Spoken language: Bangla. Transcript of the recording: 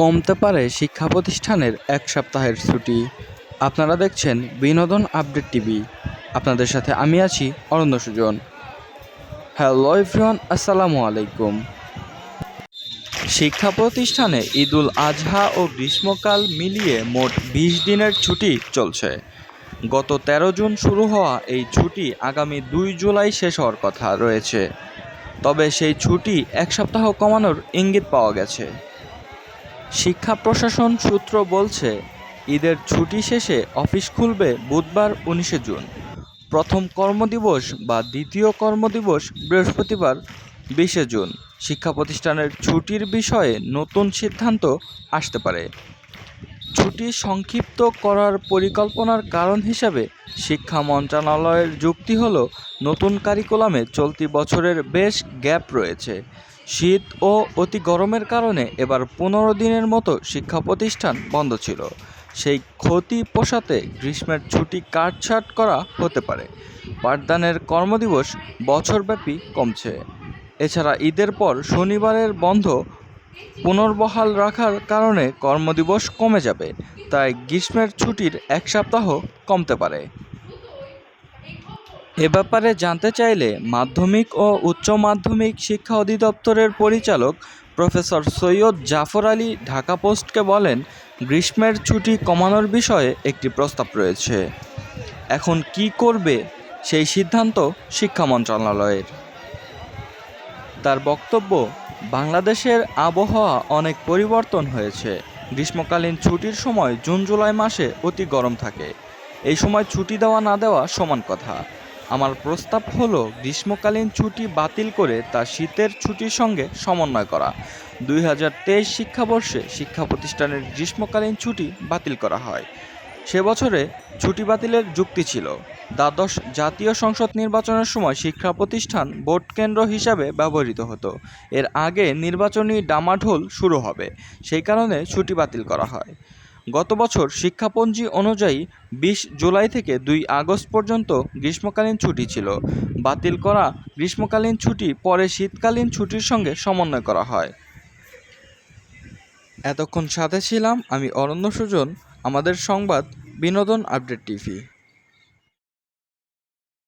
কমতে পারে শিক্ষা প্রতিষ্ঠানের এক সপ্তাহের ছুটি। আপনারা দেখছেন বিনোদন আপডেট টিভি। আপনাদের সাথে আমি আছি অরণ্য সুজন। হ্যালো এভরিওয়ান, আসসালামু আলাইকুম। শিক্ষা প্রতিষ্ঠানে ঈদুল আজহা ও গ্রীষ্মকাল মিলিয়ে মোট বিশ দিনের ছুটি চলছে। গত তেরো জুন শুরু হওয়া এই ছুটি আগামী দুই জুলাই শেষ হওয়ার কথা রয়েছে। তবে সেই ছুটি এক সপ্তাহ কমানোর ইঙ্গিত পাওয়া গেছে। শিক্ষা প্রশাসন সূত্র বলছে, ঈদের ছুটি শেষে অফিস খুলবে বুধবার উনিশে জুন। প্রথম কর্মদিবস বা দ্বিতীয় কর্মদিবস বৃহস্পতিবার বিশে জুন। শিক্ষা প্রতিষ্ঠানের ছুটির বিষয়ে নতুন সিদ্ধান্ত আসতে পারে। ছুটি সংক্ষিপ্ত করার পরিকল্পনার কারণ হিসাবে শিক্ষা মন্ত্রণালয়ের যুক্তি হলো, নতুন কারিকুলামে চলতি বছরের বেশ গ্যাপ রয়েছে। শীত ও অতি গরমের কারণে এবার পনেরো দিনের মতো শিক্ষা প্রতিষ্ঠান বন্ধ ছিল। সেই ক্ষতি পোষাতে গ্রীষ্মের ছুটি কাটছাট করা হতে পারে। পাঠদানের কর্মদিবস বছরব্যাপী কমছে। এছাড়া ঈদের পর শনিবারের বন্ধ পুনর্বহাল রাখার কারণে কর্মদিবস কমে যাবে, তাই গ্রীষ্মের ছুটির এক সপ্তাহ কমতে পারে। এ ব্যাপারে জানতে চাইলে মাধ্যমিক ও উচ্চ মাধ্যমিক শিক্ষা অধিদপ্তরের পরিচালক প্রফেসর সৈয়দ জাফর আলী ঢাকা পোস্টকে বলেন, গ্রীষ্মের ছুটি কমানোর বিষয়ে একটি প্রস্তাব রয়েছে। এখন কি করবে সেই সিদ্ধান্ত শিক্ষা মন্ত্রণালয়ের। তার বক্তব্য, বাংলাদেশের আবহাওয়া অনেক পরিবর্তন হয়েছে। গ্রীষ্মকালীন ছুটির সময় জুন জুলাই মাসে অতি গরম থাকে। এই সময় ছুটি দেওয়া না দেওয়া সমান কথা। আমার প্রস্তাব হলো গ্রীষ্মকালীন ছুটি বাতিল করে তা শীতের ছুটির সঙ্গে সমন্বয় করা। দুই হাজার তেইশ শিক্ষাবর্ষে শিক্ষা প্রতিষ্ঠানের গ্রীষ্মকালীন ছুটি বাতিল করা হয়। সে বছরে ছুটি বাতিলের যুক্তি ছিল। দ্বাদশ জাতীয় সংসদ নির্বাচনের সময় শিক্ষা প্রতিষ্ঠান ভোট কেন্দ্র হিসাবে ব্যবহৃত হতো। এর আগে নির্বাচনী ডামাঢোল শুরু হবে। সেই কারণে ছুটি বাতিল করা হয়। গত বছর শিক্ষাপঞ্জি অনুযায়ী বিশ জুলাই থেকে দুই আগস্ট পর্যন্ত গ্রীষ্মকালীন ছুটি ছিল। বাতিল করা গ্রীষ্মকালীন ছুটি পরে শীতকালীন ছুটির সঙ্গে সমন্বয় করা হয়। এতক্ষণ সাথে ছিলাম আমি অরণ্য সুজন, আমাদের সংবাদ বিনোদন আপডেট টিভি।